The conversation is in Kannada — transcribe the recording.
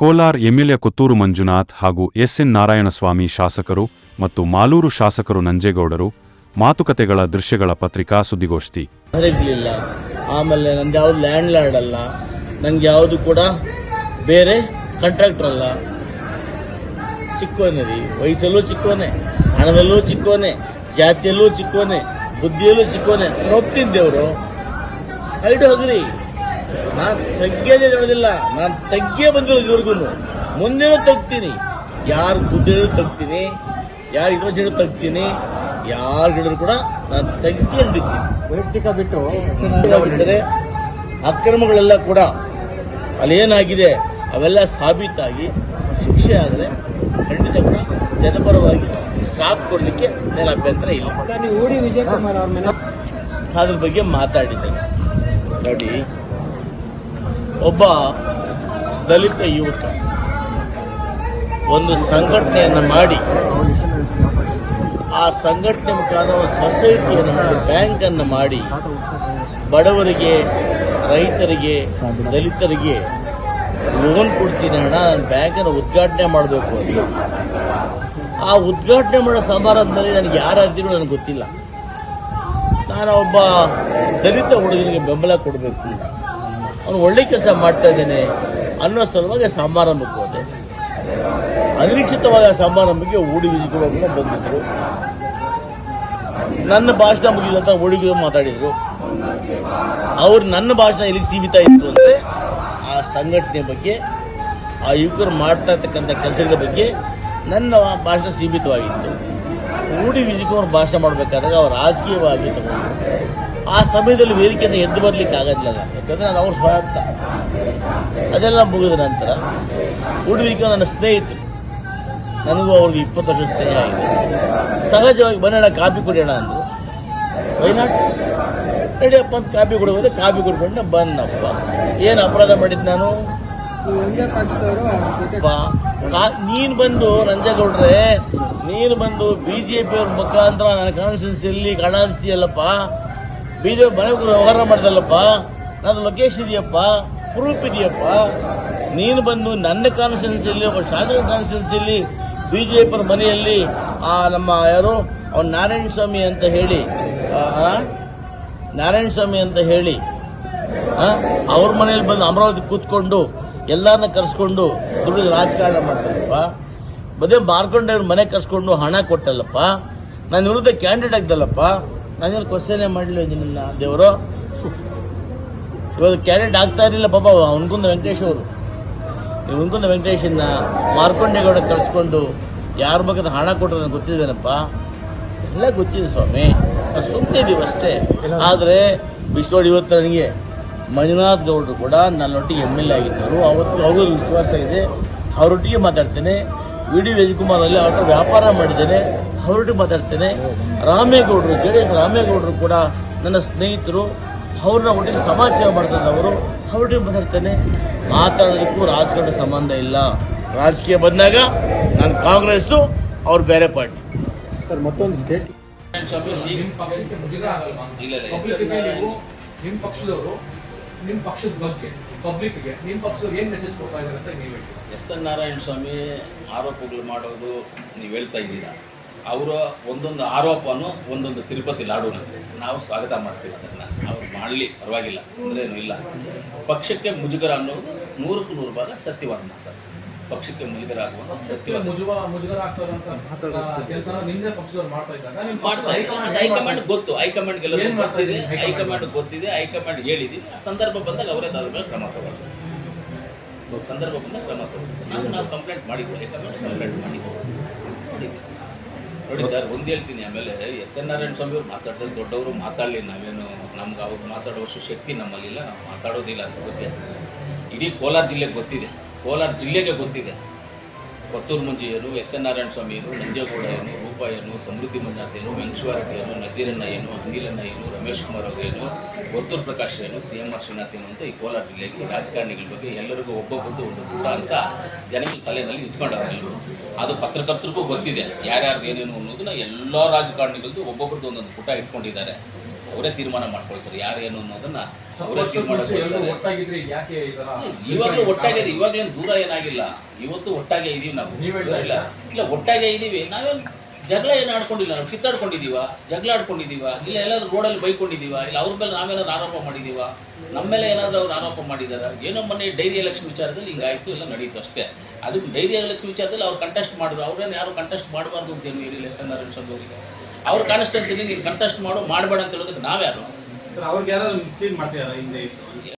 ಕೋಲಾರ್ ಎಂಎಲ್ಎ ಕೊತ್ತೂರು ಮಂಜುನಾಥ್ ಹಾಗೂ ಎಸ್ಎನ್ ನಾರಾಯಣಸ್ವಾಮಿ ಶಾಸಕರು ಮತ್ತು ಮಾಲೂರು ಶಾಸಕರು ನಂಜೇಗೌಡರು ಮಾತುಕತೆಗಳ ದೃಶ್ಯಗಳ ಪತ್ರಿಕಾ ಸುದ್ದಿಗೋಷ್ಠಿ. ಆಮೇಲೆ ನಂದು ಯಾವ್ದು ಲ್ಯಾಂಡ್ ಲಾರ್ಡ್ ಅಲ್ಲ ನನಗೆ ಯಾವುದು ಕೂಡ ಬೇರೆ ಕಾಂಟ್ರಾಕ್ಟರ್ ಅಲ್ಲ. ಚಿಕ್ಕವನೇ ರೀ, ವಯಸ್ಸಲ್ಲೂ ಚಿಕ್ಕವನೇ, ಹಣದಲ್ಲೂ ಚಿಕ್ಕೋನೆ ಜಾತಿಯಲ್ಲೂ ಚಿಕ್ಕೋನೆ ಬುದ್ಧಿಯಲ್ಲೂ ಚಿಕ್ಕೋನೆ ಒಪ್ತಿದ್ದೇವರು ದೇವರು ಐಡು ಹೋಗ್ರಿ. ನಾನು ತಗ್ಗೇದೇ ಹೇಳೋದಿಲ್ಲ. ನಾನು ತಗ್ಗೇ ಬಂದಿರೋದು ಇವ್ರಿಗೂ ಮುಂದೆನೂ ತಗ್ತೀನಿ. ಯಾರು ಹೇಳಿದ್ರು ತಗ್ತೀನಿ. ಯಾರು ಇನ್ನೊಂದು ಜನರು ತಗ್ತೀನಿ. ಯಾರು ಹೇಳಿದ್ರು ಕೂಡ ನಾನು ತಗ್ಗಿ ಹಿಡಿತೀನಿ ವೈಯಕ್ತಿಕ ಬಿಟ್ಟು ಬಿಟ್ಟರೆ ಅಕ್ರಮಗಳೆಲ್ಲ ಕೂಡ ಅಲ್ಲೇನಾಗಿದೆ ಅವೆಲ್ಲ ಸಾಬೀತಾಗಿ ಶಿಕ್ಷೆ ಆದರೆ ಖಂಡಿತ ಕೂಡ ಜನಪರವಾಗಿ ಸಾಥ್ ಕೊಡಲಿಕ್ಕೆ ನನ್ನ ಅಭ್ಯಂತರ ಇಲ್ಲ ಅದ್ರ ಬಗ್ಗೆ ಮಾತಾಡಿದ್ದೇನೆ. ನೋಡಿ ಒಬ್ಬ ದಲಿತ ಯುವಕ ಒಂದು ಸಂಘಟನೆಯನ್ನು ಮಾಡಿ ಆ ಸಂಘಟನೆ ಮುಖಾಂತರ ಒಂದು ಸೊಸೈಟಿಯನ್ನು ಬ್ಯಾಂಕನ್ನು ಮಾಡಿ ಬಡವರಿಗೆ, ರೈತರಿಗೆ, ದಲಿತರಿಗೆ ಲೋನ್ ಕೊಡ್ತೀನಿ ಹಣ ನಾನು ಬ್ಯಾಂಕನ್ನು ಉದ್ಘಾಟನೆ ಮಾಡಬೇಕು ಅಂತ. ಆ ಉದ್ಘಾಟನೆ ಮಾಡೋ ಸಮಾರಂಭದಲ್ಲಿ ನನಗೆ ಯಾರಾದ್ರೂ ನನಗೆ ಗೊತ್ತಿಲ್ಲ. ನಾನು ಒಬ್ಬ ದಲಿತ ಹುಡುಗನಿಗೆ ಬೆಂಬಲ ಕೊಡಬೇಕು ಅವನು ಒಳ್ಳೆ ಕೆಲಸ ಮಾಡ್ತಾ ಇದ್ದೇನೆ ಅನ್ನೋ ಸಲುವಾಗಿ ಸಮಾರಂಭಕ್ಕೆ ಹೋದೆ ಅನಿರೀಕ್ಷಿತವಾದ ಸಮಾರಂಭಕ್ಕೆ ಊಡಿ ವಿಜಯಕುಮಾರ್ ಬಂದಿದ್ರು. ನನ್ನ ಭಾಷಣ ಮುಗಿದಂತ ಹುಡುಗರು ಮಾತಾಡಿದ್ರು. ಅವ್ರು ನನ್ನ ಭಾಷಣ ಇಲ್ಲಿಗೆ ಸೀಮಿತ ಇತ್ತು ಅಂದರೆ ಆ ಸಂಘಟನೆ ಬಗ್ಗೆ, ಆ ಯುವಕರು ಮಾಡ್ತಾ ಇರ್ತಕ್ಕಂಥ ಕೆಲಸಗಳ ಬಗ್ಗೆ ನನ್ನ ಭಾಷಣ ಸೀಮಿತವಾಗಿತ್ತು. ಊಡಿ ವಿಜಯಕುಮಾರ್ ಭಾಷಣ ಮಾಡಬೇಕಾದಾಗ ಅವ್ರು ರಾಜಕೀಯವಾಗಿ ತಗೊಂಡ್ರು. ಆ ಸಮಯದಲ್ಲಿ ವೇದಿಕೆಯನ್ನು ಎದ್ದು ಬರ್ಲಿಕ್ಕೆ ಆಗೋದಿಲ್ಲ ನಾನು ಯಾಕಂದ್ರೆ ಅದು ಅವ್ರ ಸ್ವಾರ್ಥ ಅದೆಲ್ಲ ಮುಗಿದ ನಂತರ ಉಡುವಿಕೆ ನನ್ನ ಸ್ನೇಹಿತರು, ನನಗೂ ಅವ್ರಿಗೆ ಇಪ್ಪತ್ತು ವರ್ಷ ಸ್ನೇಹ ಆಗಿದೆ. ಸಹಜವಾಗಿ ಬನ್ನಣ ಕಾಫಿ ಕುಡಿಯೋಣ ಅಂದ್ರು. ವೈನಾಟ್ ನಡಿಯಪ್ಪ ಅಂತ ಕಾಫಿ ಕುಡಿಯೋದೆ ಕಾಫಿ ಕುಡ್ಕೊಂಡು ಬಂದಪ್ಪ ಏನು ಅಪರಾಧ ಮಾಡಿದ್ದು ನಾನು? ನೀನು ಬಂದು ರಂಜೇಗೌಡ್ರೆ, ನೀನು ಬಂದು ಬಿಜೆಪಿ ಅವ್ರ ಮುಖಾಂತರ ನನ್ನ ಕಾನ್ಸ್ಟಿಟ್ಯೂನ್ಸಿಯಲ್ಲಿ ಕಣ ಜೆ ಮನೆ ವ್ಯವಹಾರ ಮಾಡ್ದಲ್ಲಪ್ಪ? ನನ್ನ ಲೊಕೇಶನ್ ಇದೆಯಪ್ಪ? ಪ್ರೂಫ್ ಇದೆಯಪ್ಪ? ನೀನು ಬಂದು ನನ್ನ ಕಾನ್ಸ್ಟಿಟ್ಯೂನ್ಸಿಯಲ್ಲಿ ಒಬ್ಬ ಶಾಸಕ ಕಾನ್ಸ್ಟಿಟ್ಯೂನ್ಸಿಯಲ್ಲಿ ಬಿಜೆಪಿ ಅವ್ರ ಮನೆಯಲ್ಲಿ, ಆ ನಮ್ಮ ಯಾರು? ಅವ್ನು ನಾರಾಯಣ ಸ್ವಾಮಿ ಅಂತ ಹೇಳಿ ನಾರಾಯಣ ಸ್ವಾಮಿ ಅಂತ ಹೇಳಿ ಅವ್ರ ಮನೆಯಲ್ಲಿ ಬಂದು ಅಮರಾವತಿ ಕೂತ್ಕೊಂಡು ಎಲ್ಲರನ್ನ ಕರ್ಸ್ಕೊಂಡು ದುಡಿದು ರಾಜಕಾರಣ ಮಾಡ್ತಾರಪ್ಪ. ಬದೇ ಮಾರ್ಕೊಂಡೆ ಅವ್ರ ಮನೆ ಕರ್ಸ್ಕೊಂಡು ಹಣ ಕೊಟ್ಟಲ್ಲಪ್ಪ. ನನ್ನ ವಿರುದ್ಧ ಕ್ಯಾಂಡಿಡೇಟ್ ಆಗ್ದಲ್ಲಪ್ಪ. ನಾನೇನು ಕ್ವಶನೇ ಮಾಡಲಿಲ್ಲ ನಿನ್ನ ದೇವರು. ಇವಾಗ ಕ್ಯಾರೆಟ್ ಆಗ್ತಾ ಇರಲಿಲ್ಲ ಪಾಪ ಅವನ್ಕುಂದ ವೆಂಕಟೇಶ್ ಅವರು. ನೀವು ಉನ್ಕುಂದ ವೆಂಕಟೇಶನ್ನ ಮಾರ್ಕೊಂಡೇಗೌಡ ಕಳಿಸ್ಕೊಂಡು ಯಾರ ಬಗ್ಗೆ ಹಣ ಕೊಟ್ಟರೆ ನನಗೆ ಗೊತ್ತಿದ್ದೇನಪ್ಪ ಎಲ್ಲ ಗೊತ್ತಿದೆ ಸ್ವಾಮಿ. ನಾವು ಸುಮ್ಮನೆ ಅಷ್ಟೇ. ಆದರೆ ಬಿಸ್ನೋಡಿ ಇವತ್ತು ನನಗೆ ಮಂಜುನಾಥ್ ಗೌಡರು ಕೂಡ ನನ್ನೊಟ್ಟಿಗೆ ಎಂ ಎಲ್ ಎ ಆಗಿದ್ದರು. ಅವತ್ತು ಅವರು ವಿಶ್ವಾಸ ಇದೆ. ಅವರೊಟ್ಟಿಗೆ ಮಾತಾಡ್ತೇನೆ. ವಿ ಡಿ ವಿಜಯಕುಮಾರ್ ಅಲ್ಲಿ ಅವ್ರ ವ್ಯಾಪಾರ ಮಾಡಿದ್ದೇನೆ. ಅವರೊಟ್ಟಿಗೆ ಮಾತಾಡ್ತೇನೆ. ರಾಮೇಗೌಡರು ಜೆ ಡಿ ಎಸ್ ರಾಮೇಗೌಡರು ಕೂಡ ನನ್ನ ಸ್ನೇಹಿತರು ಅವ್ರನ್ನ ಒಟ್ಟಿಗೆ ಸಮಾಜ ಸೇವೆ ಅವರು. ಹೌಡಿ ಮಾತಾಡ್ತೇನೆ. ಮಾತಾಡೋದಕ್ಕೂ ರಾಜಕಾರಣ ಸಂಬಂಧ ಇಲ್ಲ. ರಾಜಕೀಯ ಬಂದಾಗ ನಾನು ಕಾಂಗ್ರೆಸ್ಸು ಅವ್ರು ಬೇರೆ ಪಾರ್ಟಿ. ಸರ್ ಮತ್ತೊಂದು ಸ್ಟೇಟ್ ನಿಮ್ ಪಕ್ಷಕ್ಕೆ ಮುಜುಗರ ಆಗಲ್ವಾ ಪಬ್ಲಿಕ್ ನೀವು ನಿಮ್ ಪಕ್ಷದವರು ನಿಮ್ ಪಕ್ಷದ ಬಗ್ಗೆ ಪಬ್ಲಿಕ್ಗೆ ನಿಮ್ ಪಕ್ಷದವ್ರು ಏನ್ ಮೆಸೇಜ್ ಕೊಡ್ತಾ ಇದಾರೆ ಅಂತ ನೀವು ಹೇಳ್ತೀರಾ? ಎಸ್ ಎನ್ ನಾರಾಯಣ ಸ್ವಾಮಿ ಆರೋಪಗಳು ಮಾಡೋದು ನೀವು ಹೇಳ್ತಾ ಇದ್ದೀರಾ? ಅವರ ಒಂದೊಂದು ಆರೋಪನೂ ಒಂದೊಂದು ತಿರುಪತಿ ಲಾಡು ನಾವು ಸ್ವಾಗತ ಮಾಡ್ತೀವಿ ಅದನ್ನು. ಅವ್ರು ಮಾಡಲಿ ಪರವಾಗಿಲ್ಲ ಅಂದರೆ ಇಲ್ಲ. ಪಕ್ಷಕ್ಕೆ ಮುಜುಗರ ಅನ್ನೋದು ನೂರಕ್ಕೂ ನೂರು ಭಾಗ ಸತ್ಯವಾದ ಮಾತು. ಪಕ್ಷಕ್ಕೆ ಮುಜುಗರ ಆಗುವ ಮುಜುಗ ಮುಜುಗರ ಹೈಕಮಾಂಡ್ ಗೊತ್ತು. ಹೈಕಮಾಂಡ್ ಗೊತ್ತಿದೆ. ಇದೆ ಹೈಕಮಾಂಡ್? ಗೊತ್ತಿದೆ. ಹೈಕಮಾಂಡ್ ಹೇಳಿದೆ. ಸಂದರ್ಭ ಬಂದಾಗ ಅವರೇ ಅದ್ರ ಮೇಲೆ ಕ್ರಮ ತಗೊಳ್ತಾರೆ. ಸಂದರ್ಭ ಬಂದಾಗ ಕ್ರಮ ತಗೊಳ್ತಾರೆ. ನಾವು ನಾವು ಕಂಪ್ಲೇಂಟ್ ಮಾಡಿದ್ವಿ. ಹೈಕಮಾಂಡ್ ಕಂಪ್ಲೇಂಟ್ ಮಾಡಿದ್ವಿ. ನೋಡಿದ್ವಿ ನೋಡಿ ಸರ್, ಒಂದು ಹೇಳ್ತೀನಿ ಆಮೇಲೆ ಎಸ್ ಎನ್ ನಾರಾಯಣ ಸ್ವಾಮಿ ಅವ್ರು ಮಾತಾಡ್ತಾರೆ ದೊಡ್ಡವರು ಮಾತಾಡಲಿ ನಾವೇನು ನಮ್ಗೆ ಅವ್ರು ಮಾತಾಡುವಷ್ಟು ಶಕ್ತಿ ನಮ್ಮಲ್ಲಿಲ್ಲ, ನಾವು ಮಾತಾಡೋದಿಲ್ಲ ಅಂತ ಬಗ್ಗೆ. ಇಡೀ ಕೋಲಾರ ಜಿಲ್ಲೆಗೆ ಗೊತ್ತಿದೆ. ಕೋಲಾರ ಜಿಲ್ಲೆಗೆ ಗೊತ್ತಿದೆ. ಕೊತ್ತೂರು ಮುಂಜಿಯರು, ಎಸ್ ಎನ್ ನಾರಾಯಣ ಸ್ವಾಮಿಯರು, ನಂಜೇಗೌಡಯ್ಯನು ನಂಜೇಗೌಡ ಏನು ರೂಪ ಏನು ಸಮೃದ್ಧಿ ಮಂಜುನಾಥ್ ಏನು ನಜೀರಣ್ಣಯ್ಯನು ಏನು ರಮೇಶ್ ಕುಮಾರ್ ಅವರು ಏನು ಕೊತ್ತೂರು ಪ್ರಕಾಶ್ ಏನು, ಸಿ ಎಂ ಆರ್ ಶ್ರೀನಾಥ್ ಅಂತ ಈ ಕೋಲಾರ ಜಿಲ್ಲೆಗೆ ರಾಜಕಾರಣಿಗಳ ಬಗ್ಗೆ ಎಲ್ಲರಿಗೂ ಒಬ್ಬೊಬ್ಬರದ್ದು ಒಂದು ಕೂಡ ಅಂತ ಜನಗಳ ತಲೆಯಲ್ಲಿ ಇಟ್ಕೊಂಡವರು ಎಲ್ಲರೂ. ಅದು ಪತ್ರಕರ್ತರಿಗೂ ಗೊತ್ತಿದೆ ಯಾರ್ಯಾರು ಏನೇನು ಅನ್ನೋದನ್ನ ಎಲ್ಲ ರಾಜಕಾರಣಿಗಳದ್ದು ಒಬ್ಬೊಬ್ಬರದ್ದು ಒಂದೊಂದು ಪುಟ ಇಟ್ಕೊಂಡಿದ್ದಾರೆ. ಅವರೇ ತೀರ್ಮಾನ ಮಾಡ್ಕೊಳ್ತಾರೆ. ಯಾರೇನು ಅನ್ನೋದನ್ನ ಅವರೇ ತೀರ್ಮಾನ. ಒಟ್ಟಾಗಿದ್ರೆ ಇವಾಗಲೇ ಯಾಕೆ ಈ ತರ ಇವಾಗಲೂ ಒಟ್ಟಾಗಿದೆ ಇವಾಗಲೇನು ದೂರ ಏನಾಗಿಲ್ಲ. ಇವತ್ತು ಒಟ್ಟಾಗೆ ಇದೀವಿ ನಾವು. ಇಲ್ಲ. ಇಲ್ಲ ಒಟ್ಟಾಗೆ ಇದೀವಿ. ನಾವೇನು ಜಗಳ ಏನು ಆಡ್ಕೊಂಡಿಲ್ಲ. ನಾವು ಕಿತ್ತಾಡ್ಕೊಂಡಿದೀವ ಜಗಳ ಆಡ್ಕೊಂಡಿದೀವ ಇಲ್ಲ ಎಲ್ಲಾದ್ರೂ ರೋಡಲ್ಲಿ ಬೈಕೊಂಡಿದೀವ ಇಲ್ಲ ಅವ್ರ ಮೇಲೆ ನಾವೇನಾದ್ರು ಆರೋಪ ಮಾಡಿದೀವ ನಮ್ಮ ಮೇಲೆ ಏನಾದ್ರು ಅವ್ರು ಆರೋಪ ಮಾಡಿದಾರ ಏನೋ ಮೊನ್ನೆ ಡೈರಿ ಎಲೆಕ್ಷನ್ ವಿಚಾರದಲ್ಲಿ ಹಿಂಗಾಯ್ತು ಎಲ್ಲ ನಡೀತು ಅಷ್ಟೇ. ಅದು ಡೈರಿ ಆಗಲಿಕ್ಕೆ ವಿಚಾರದಲ್ಲಿ ಅವ್ರು ಕಂಟೆಸ್ಟ್ ಮಾಡಿದ್ರು. ಅವ್ರೇನು ಯಾರು ಕಂಟೆಸ್ಟ್ ಮಾಡಬಾರ್ದು ಅಂತ ಏನು ಇರಲಿಲ್ಲ ಎಸ್ ಎನ್ ಆರ್ ಅವರಿಗೆ ಅವ್ರ ಕಾನ್ಸ್ಟೆನ್ಸಿ ನೀವು ಕಂಟೆಸ್ಟ್ ಮಾಡು, ಮಾಡಬೇಡ ಅಂತ ಹೇಳೋದಕ್ಕೆ ನಾವ್ಯಾರು? ಸರ್, ಅವ್ರಿಗೆ ಯಾರಾದ್ರು ಮಿಸ್ಲೀಡ್ ಮಾಡ್ತಿದಾರ ಹಿಂದೆ ಇತ್ತು